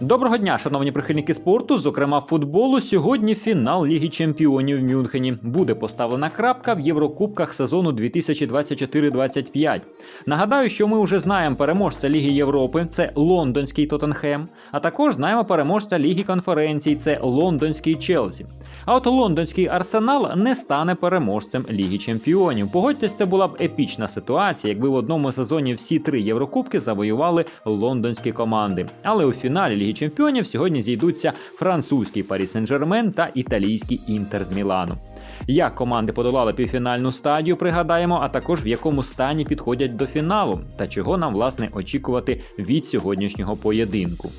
Доброго дня, шановні прихильники спорту, зокрема футболу. Сьогодні фінал Ліги Чемпіонів в Мюнхені. Буде поставлена крапка в Єврокубках сезону 2024-25. Нагадаю, що ми вже знаємо переможця Ліги Європи, це лондонський Тоттенхем, а також знаємо переможця Ліги конференцій, це лондонський Челсі. А от лондонський арсенал не стане переможцем Ліги Чемпіонів. Погодьтесь, це була б епічна ситуація, якби в одному сезоні всі три Єврокубки завоювали лондонські команди. Але у фіналі Ліги Чемпіонів сьогодні зійдуться французький Парі Сен-Жермен та італійський Інтер з Мілану. Як команди подолали півфінальну стадію, пригадаємо, а також в якому стані підходять до фіналу, та чого нам власне очікувати від сьогоднішнього поєдинку.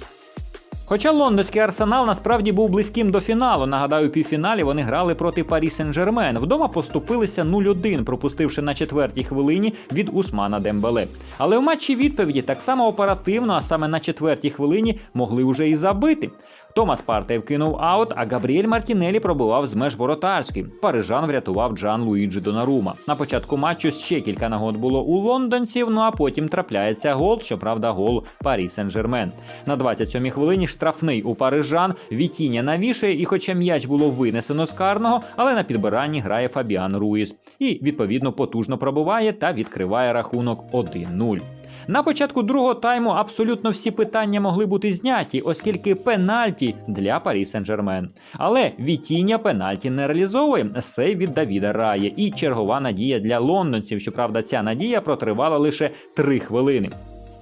Хоча лондонський арсенал насправді був близьким до фіналу. Нагадаю, у півфіналі вони грали проти Парі Сен-Жермен. Вдома поступилися 0-1, пропустивши на четвертій хвилині від Усмана Дембеле. Але в матчі відповіді так само оперативно, а саме на четвертій хвилині, могли вже і забити. Томас Партей вкинув аут, а Габріель Мартінелі пробивав з меж воротарський. Парижан врятував Джан Луїджі Донарума. На початку матчу ще кілька нагод було у лондонців. Ну а потім трапляється гол, щоправда, гол Парі Сен-Жермен. На 27-й хвилині штрафний у парижан. Вітіння навішає, і хоча м'яч було винесено з карного, але на підбиранні грає Фабіан Руїс. І відповідно потужно пробиває та відкриває рахунок 1-0. На початку другого тайму абсолютно всі питання могли бути зняті, оскільки пенальті для Парі Сен-Жермен. Але Вітіння пенальті не реалізовує сей від Давіда Рає і чергова надія для лондонців. Щоправда, ця надія протривала лише три хвилини.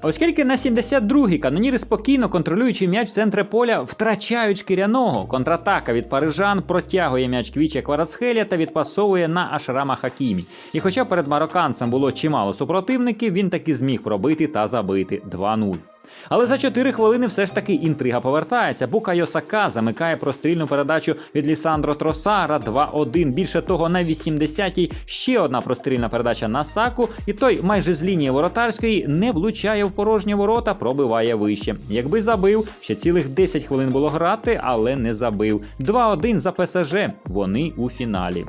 Оскільки на 72-й каноніри спокійно контролюючи м'яч в центри поля, втрачають шкіряного. Контратака від парижан протягує м'яч Квіча Кварацхелія та відпасовує на Ашрама Хакімі. І хоча перед марокканцем було чимало супротивників, він таки зміг пробити та забити 2-0. Але за 4 хвилини все ж таки інтрига повертається. Букайо Сака замикає прострільну передачу від Лісандро Тросара 2-1. Більше того, на 80-й ще одна прострільна передача на Саку, і той майже з лінії воротарської не влучає в порожні ворота, пробиває вище. Якби забив, ще цілих 10 хвилин було грати, але не забив. 2-1 за ПСЖ. Вони у фіналі.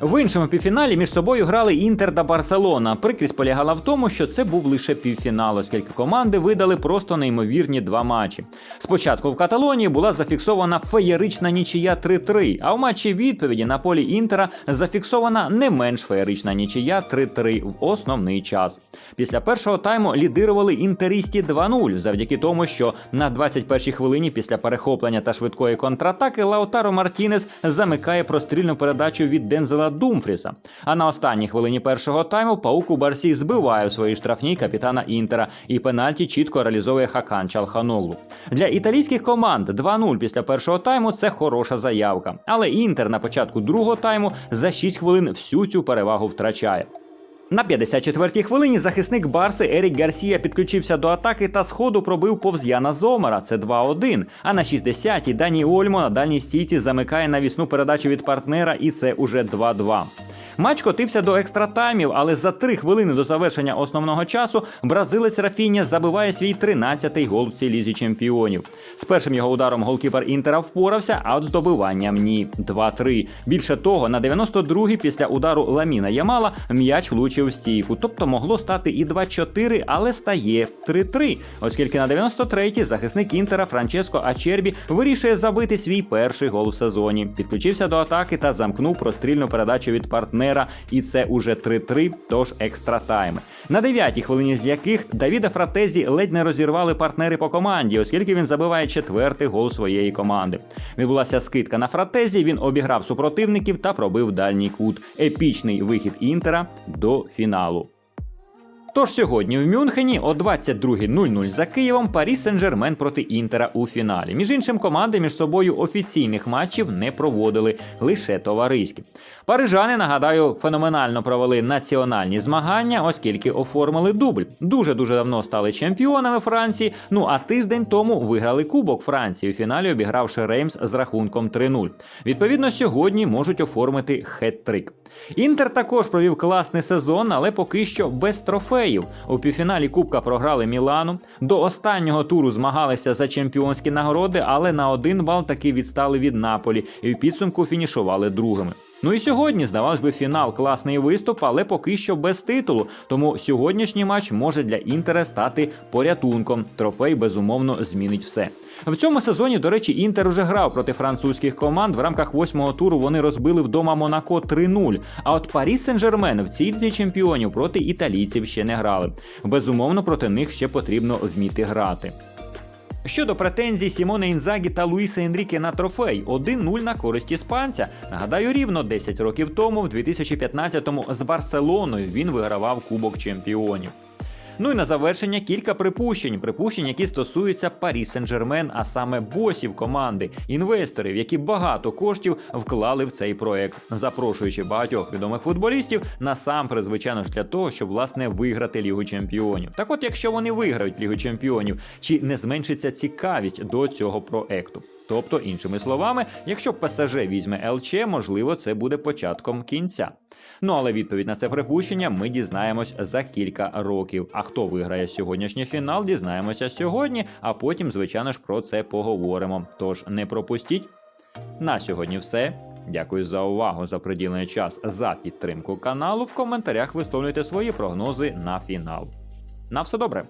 В іншому півфіналі між собою грали Інтер та Барселона. Прикрість полягала в тому, що це був лише півфінал, оскільки команди видали просто неймовірні два матчі. Спочатку в Каталонії була зафіксована феєрична нічия 3-3, а в матчі відповіді на полі Інтера зафіксована не менш феєрична нічия 3-3 в основний час. Після першого тайму лідирували інтерісті 2-0, завдяки тому, що на 21-й хвилині після перехоплення та швидкої контратаки Лаутаро Мартінес замикає прострільну передачу від Дензела Думфріса. А на останній хвилині першого тайму Пауку Барсі збиває у своїй штрафній капітана Інтера, і пенальті чітко реалізовує Хакан Чалханоглу. Для італійських команд 2-0 після першого тайму це хороша заявка. Але Інтер на початку другого тайму за 6 хвилин всю цю перевагу втрачає. На 54-й хвилині захисник Барси Ерік Гарсія підключився до атаки та сходу пробив повз Яна Зомера. Це 2-1. А на 60-й Дані Ольмо на дальній стійці замикає навісну передачу від партнера, і це уже 2-2. Матч котився до екстратаймів, але за три хвилини до завершення основного часу бразилець Рафіння забиває свій 13-й гол в цій лізі чемпіонів. З першим його ударом голкіпер Інтера впорався, а от з ні. 2-3. Більше того, на 92-й після удару Ламіна Ямала м'яч влучив в стійку. Тобто могло стати і 2-4, але стає 3-3. Оскільки на 93-й захисник Інтера Франческо Ачербі вирішує забити свій перший гол в сезоні. Підключився до атаки та замкнув прострільну передачу від партнера партнера, і це уже 3-3, тож екстра тайми. На дев'ятій хвилині з яких Давіда Фратезі ледь не розірвали партнери по команді, оскільки він забиває четвертий гол своєї команди. Відбулася скидка на Фратезі. Він обіграв супротивників та пробив дальній кут. Епічний вихід інтера до фіналу. Тож сьогодні в Мюнхені о 22.00 за Києвом Парі Сен-Жермен проти Інтера у фіналі. Між іншим, команди між собою офіційних матчів не проводили, лише товариські. Парижани, нагадаю, феноменально провели національні змагання, оскільки оформили дубль. Дуже дуже давно стали чемпіонами Франції. Ну а тиждень тому виграли Кубок Франції у фіналі, обігравши Реймс з рахунком 3-0. Відповідно, сьогодні можуть оформити хет-трик. Інтер також провів класний сезон, але поки що без трофеїв. У півфіналі Кубка програли Мілану. До останнього туру змагалися за чемпіонські нагороди, але на один бал таки відстали від Наполі і в підсумку фінішували другими. Ну і сьогодні, здавалось би, фінал класний виступ, але поки що без титулу. Тому сьогоднішній матч може для Інтера стати порятунком. Трофей безумовно змінить все. В цьому сезоні, до речі, Інтер уже грав проти французьких команд. В рамках восьмого туру вони розбили вдома Монако 3-0. А от Парі Сен-Жермен в цій лізі чемпіонів проти італійців ще не грали. Безумовно, проти них ще потрібно вміти грати. Щодо претензій Сімоне Інзагі та Луїса Енріке на трофей 1-0 на користь іспанця. Нагадаю, рівно 10 років тому, в 2015-му з Барселоною він вигравав Кубок Чемпіонів. Ну і на завершення кілька припущень. Припущень, які стосуються Парі Сен-Жермен, а саме босів команди, інвесторів, які багато коштів вклали в цей проект, запрошуючи багатьох відомих футболістів насамперед, звичайно ж, для того, щоб власне виграти Лігу Чемпіонів. Так от, якщо вони виграють Лігу Чемпіонів, чи не зменшиться цікавість до цього проекту? Тобто, іншими словами, якщо ПСЖ візьме ЛЧ, можливо, це буде початком кінця. Ну але відповідь на це припущення ми дізнаємось за кілька років. А хто виграє сьогоднішній фінал, дізнаємося сьогодні, а потім, звичайно ж, про це поговоримо. Тож не пропустіть. На сьогодні все. Дякую за увагу, за приділений час, за підтримку каналу. В коментарях висловлюйте свої прогнози на фінал. На все добре.